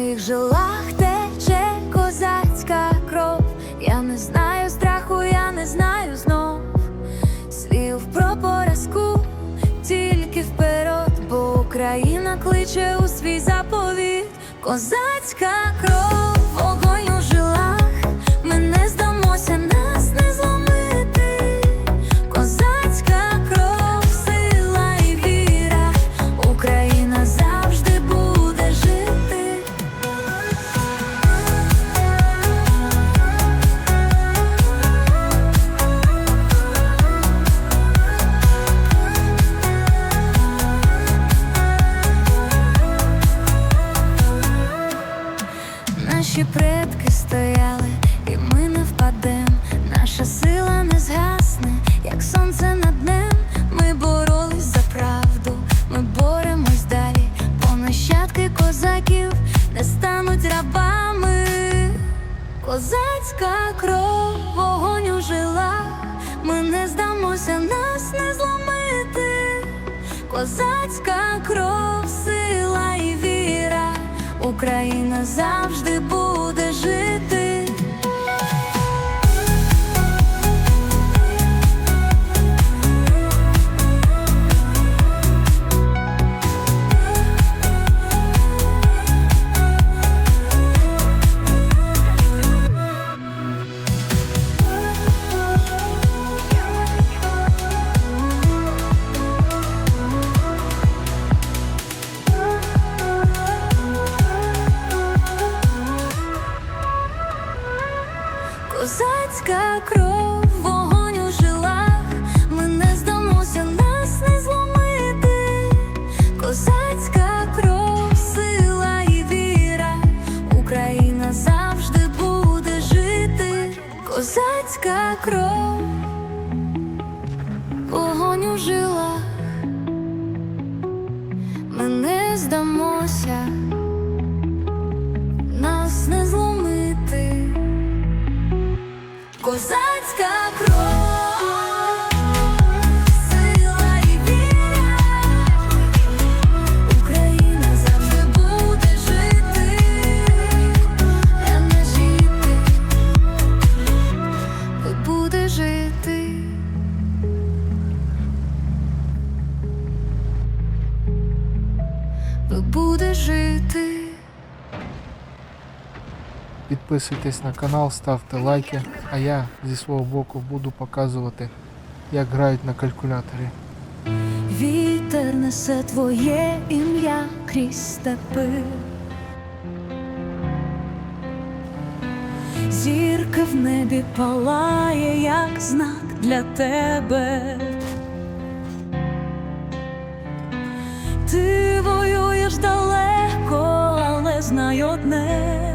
моїх жилах тече козацька кров. Я не знаю страху, я не знаю знов слів про поразку, тільки вперед, бо Україна кличе у свій заповіт. Козацька кров, Наші предки стояли, і ми не впадем. Наша сила не згасне, як сонце над днем. Ми боролись за правду, ми боремось далі, бо нащадки козаків не стануть рабами. Козацька кров, вогонь у жилах. Ми не здамося, нас не зломити. Козацька кров, сила і віра. Україна завжди буде Козацька кров, вогонь у жилах. Ми не здамося, нас не зломити. Козацька Підписуйтесь на канал, ставте лайки, а я зі свого боку буду показувати, як грають на калькуляторі. Вітер несе твоє ім'я крізь степи. Зірка в небі палає, як знак для тебе. Ти воюєш далеко, але знай одне.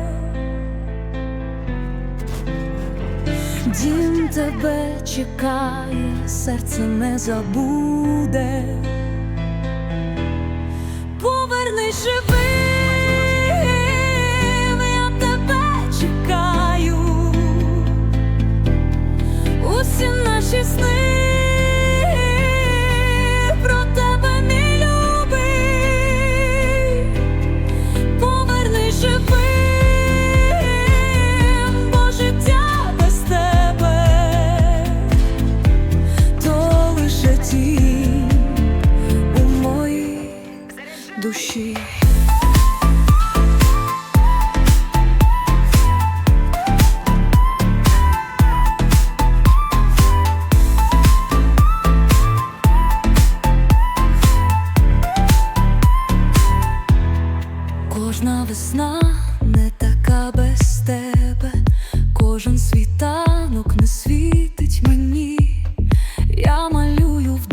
Дім тебе чекає, серце не забуде. поверни живим, я тебе чекаю. Усі наші сни душі. Кожна весна не така без тебе, кожен світанок не світить мені. Я малюю в